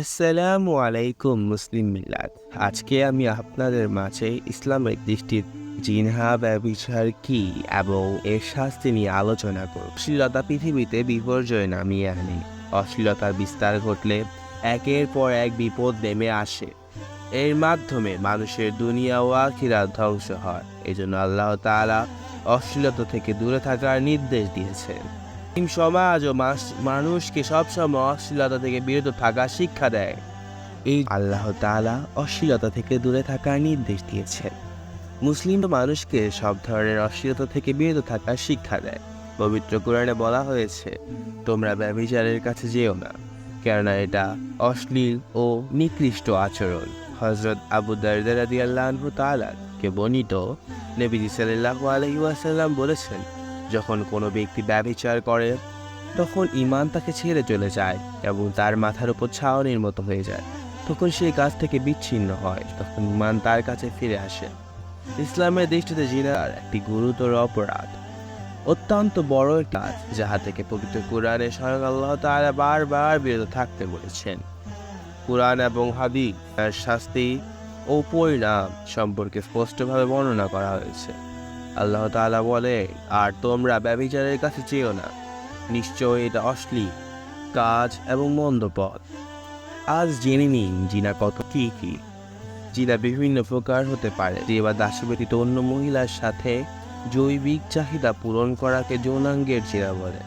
আসসালামু আলাইকুম মুসলিম মিল্লাত। আজকে আমি আপনাদের মাঝে ইসলামের দৃষ্টির জিনহা ব্যবচার কি এবং এর শাস্তি নিয়ে আলোচনা করব। অশ্লীলতা পৃথিবীতে বিপর্যয় নামিয়ে আনে। অশ্লীলতার বিস্তার ঘটলে একের পর এক বিপদ নেমে আসে। এর মাধ্যমে মানুষের দুনিয়া ও আখিরাত ধ্বংস হয়। এজন্য আল্লাহ তাআলা অশ্লীলতা থেকে দূরে থাকার নির্দেশ দিয়েছেন। সমাজ ও মানুষকে সবসময় অশ্লীলতা থেকে বিরত থাকার শিক্ষা দেয়। এই আল্লাহ তাআলা অশ্লীলতা থেকে দূরে থাকার নির্দেশ দিয়েছেন। মুসলিম মানুষকে সব ধরনের অশ্লীলতা থেকে বিরত থাকার শিক্ষা দেয়। পবিত্র কোরআনে বলা হয়েছে, তোমরা ব্যভিচারের কাছে যেও না, কেননা এটা অশ্লীল ও নিকৃষ্ট আচরণ। হজরত আবু দারদার রাদি আল্লাহ কে বর্ণিত নবীজি সাল্লাল্লাহু আলাইহি ওয়াসাল্লাম বলেছেন যখন কোনো ব্যক্তি ব্যভিচার করে, তখন ইমান তাকে ছেড়ে চলে যায় এবং তার মাথার উপর ছাউনির মতো হয়ে যায়। তখন সেই কাজ থেকে বিচ্ছিন্ন হয়, তখন ইমান তার কাছে ফিরে আসে। ইসলামের দৃষ্টিতে জিনার একটি গুরুতর অপরাধ। অত্যন্ত বড় একটি কাজ, যাহা থেকে পবিত্র কোরআনে স্বয়ং আল্লাহ তাআলা বারবার বিরত থাকতে বলেছেন। কোরআন এবং হাদি তার শাস্তি ও পরিণাম সম্পর্কে স্পষ্টভাবে বর্ণনা করা হয়েছে। আল্লাহ তাআলা বলে, আর তোমরা ব্যভিচারের কাছে চেয়েও না। নিশ্চয় এটা অশ্লীল, কাজ এবং মন্দ পথ। আজ জেনে নিন জিনা কত কি কি। জিনা বিভিন্ন প্রকার হতে পারে। যে বা দাসী ব্যতীত অন্য মহিলার সাথে জৈবিক চাহিদা পূরণ করাকে যৌনাঙ্গের জিনা বলে।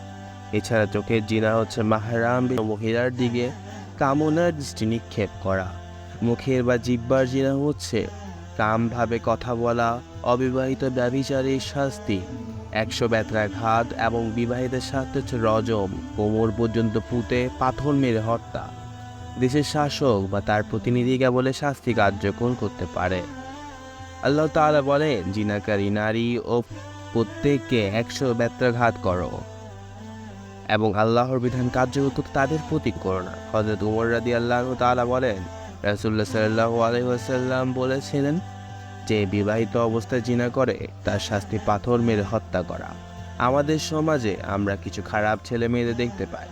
এছাড়া চোখের জিনা হচ্ছে মাহারাম মহিলার দিকে কামনার দৃষ্টি নিক্ষেপ করা। মুখের বা জিব্বার জিনা হচ্ছে কামভাবে কথা বলা, অবিবাহিত ব্যভিচারের শাস্তি, একশো ব্যত্রাঘাত এবং বিবাহিতের সাথে হচ্ছে রজম, কোমর পর্যন্ত পুঁতে পাথর মেরে হত্যা। দেশের শাসক বা তার প্রতিনিধি কেবলে শাস্তি কার্যকর করতে পারে। আল্লাহ তাআলা বলেন, জিনাকারী নারী ও প্রত্যেককে একশো ব্যত্রাঘাত করো। এবং আল্লাহর বিধান কার্যকর করতে তাদের প্রতীক করো না। হজরত উমর রাদি আল্লাহ তাআলা বলেন রাসুল্লাহ সাল্লাহ আলহিহাসাল্লাম বলেছিলেন যে, বিবাহিত অবস্থায় জিনা করে, তার শাস্তি পাথর মেরে হত্যা করা। আমাদের সমাজে আমরা কিছু খারাপ ছেলে মেয়েদের দেখতে পাই।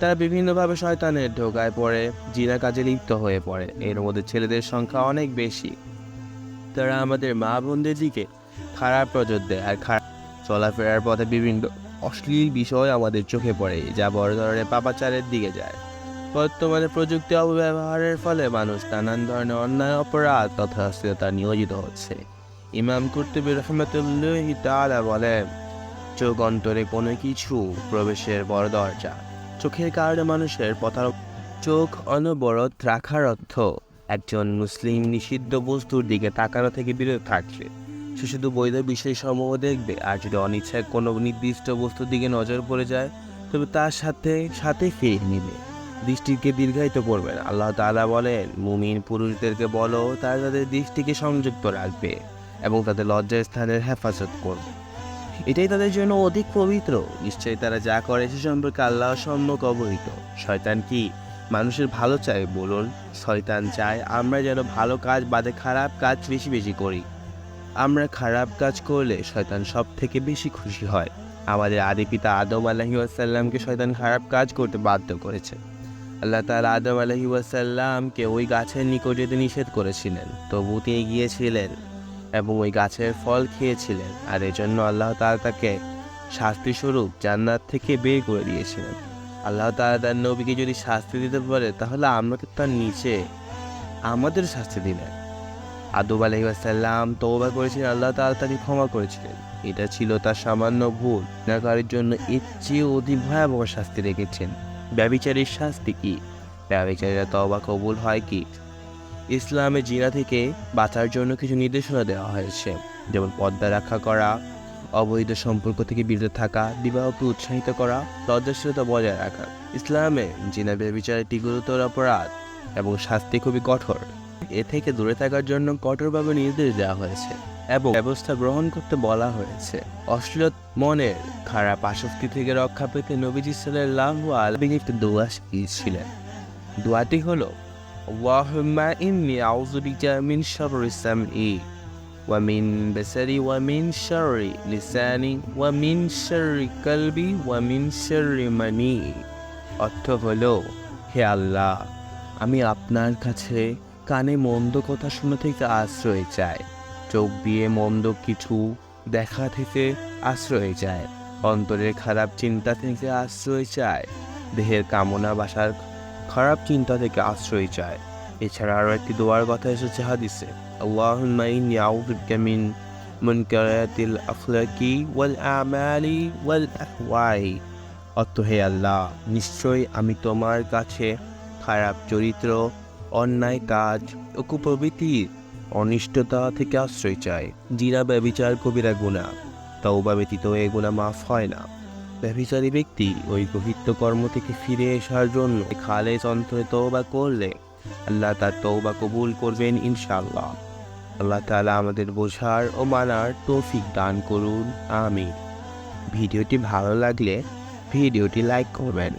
তারা বিভিন্নভাবে শয়তানের ঢোকায় পড়ে, জিনা কাজে লিপ্ত হয়ে পড়ে। এর মধ্যে ছেলেদের সংখ্যা অনেক বেশি। তারা আমাদের মা বোনদের দিকে খারাপ নজর দেয় আর খারাপ চলাফেরার পথে বিভিন্ন অশ্লীল বিষয় আমাদের চোখে পড়ে, যা বড় ধরনের পাপাচারের দিকে যায়। বর্তমানে প্রযুক্তি অপব্যবহারের ফলে মানুষ নানান ধরনের অন্যায় অপরাধ তথা অশ্লীলতা নিয়োজিত হচ্ছে। ইমাম কুর্তুবী রহমতুল্লাহ তালা বলেন, চোখ অন্তরে কোনো কিছু প্রবেশের বড় দরজা। চোখের কারণে মানুষের পথার চোখ অনবরত রাখার অর্থ, একজন মুসলিম নিষিদ্ধ বস্তুর দিকে তাকানো থেকে বিরত থাকছে সে শুধু বৈধ বিষয় সমূহ দেখবে, আর যদি অনিচ্ছায় কোনো নির্দিষ্ট বস্তুর দিকে নজর পড়ে যায়, তবে তার সাথে সাথে ফিরে নেবে। দৃষ্টিকে দীর্ঘায়িত করবেন। আল্লাহ তাআলা বলেন, মুমিন পুরুষদেরকে বলো, তারা তাদের দৃষ্টিকে সংযুক্ত রাখবে এবং তাদের লজ্জার স্থানের হেফাজত করবে। এটাই তাদের জন্য অধিক পবিত্র। নিশ্চয়ই তারা যা করে সে সম্পর্কে আল্লাহ সম্যক অবহিত। শয়তান কি মানুষের ভালো চায় বলুন? শয়তান চায় আমরা যেন ভালো কাজ বাদে খারাপ কাজ বেশি বেশি করি। আমরা খারাপ কাজ করলে শয়তান সব থেকে বেশি খুশি হয়। আমাদের আদি পিতা আদম আলহি আসাল্লামকে শয়তান খারাপ কাজ করতে বাধ্য করেছে। আল্লাহ তাআলা আদম আলহি আসাল্লামকে ওই গাছের নিকট যেতে নিষেধ করেছিলেন। তবু তিনি গিয়েছিলেন এবং ওই গাছের ফল খেয়েছিলেন। আর এজন্য আল্লাহ তাআলা তাকে শাস্তি স্বরূপ জান্নাত থেকে বের করে দিয়েছিলেন। আল্লাহ তাআলা তার নবীকে যদি শাস্তি দিতে পারে, তাহলে আমরা তো তার নিচে আমাদের শাস্তি দিলেন আদব আলহিসাল্লাম তৌবা করেছিলেন, আল্লাহ তাআলা তাকে ক্ষমা করেছিলেন। এটা ছিল তার সামান্য ভুল। নাকারের জন্য এর চেয়ে অধিক ভয়াবহ শাস্তি রেখেছেন। ব্যবিচারের শাস্তি কি? ব্যবিচারীরা তওবা কবুল হয় কি? ইসলামে জিনা থেকে বাঁচার জন্য কিছু নির্দেশনা দেওয়া হয়েছে। যেমন পর্দা রক্ষা করা, অবৈধ সম্পর্ক থেকে বিরত থাকা, বিবাহকে উৎসাহিত করা, লজ্জাশীলতা বজায় রাখা। ইসলামে জিনা ব্যবিচার একটি গুরুতর অপরাধ এবং শাস্তি খুবই কঠোর। এ থেকে দূরে থাকার জন্য কঠোরভাবে নির্দেশ দেওয়া হয়েছে। এবং ব্যবস্থা গ্রহণ করতে বলা হয়েছে। অশ্লীল মনের খারাপ আসক্তি থেকে রক্ষা পেতে নবীজি সাল্লাল্লাহু আলাইহি একটি দোয়া শিখিয়েছিলেন। দোয়াটি হলো, ওয়াহুম্মা ইন্নি আউযু বিকা মিন শাররি মিন বাসারি ওয়া মিন শাররি লিসানি ওয়া মিন শাররি কলবি ওয়া মিন শাররি মানি। অর্থ হলো, হে আল্লাহ, আমি আপনার কাছে কানে মন্দ কথা শোনা থেকে আশ্রয় চাই। চোখ দিয়ে মন্দ কিছু দেখা থেকে আশ্রয় চায়। অন্তরের খারাপ চিন্তা থেকে আশ্রয় চায়। দেহের কামনা বাসার খারাপ চিন্তা থেকে আশ্রয় চায়। এছাড়া আরও একটি দোয়ার কথা এসেছে হাদিসে। মিন অত হে আল্লাহ, নিশ্চয়ই আমি তোমার কাছে খারাপ চরিত্র, অন্যায় কাজ ও কুপ্রবৃত্তির অনিষ্টতা থেকে আশ্রয় চায়। জিনা ব্যবিচার কবিরা গুণা। তওবা ব্যতীত এ গুণা মাফ হয় না। ব্যভিচারী ব্যক্তি ওই গহিত্য কর্ম থেকে ফিরে আসার জন্য খালেজ অন্তরে তওবা করলে আল্লাহ তার তওবা কবুল করবেন ইনশাল্লাহ আল্লাহ তাআলা আমাদের বোঝার ও মানার তৌফিক দান করুন। আমিন। ভিডিওটি ভালো লাগলে ভিডিওটি লাইক করবেন।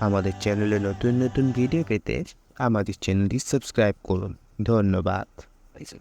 আমাদের চ্যানেলে নতুন নতুন ভিডিও পেতে আমাদের চ্যানেলটি সাবস্ক্রাইব করুন। ধন্যবাদ। Later.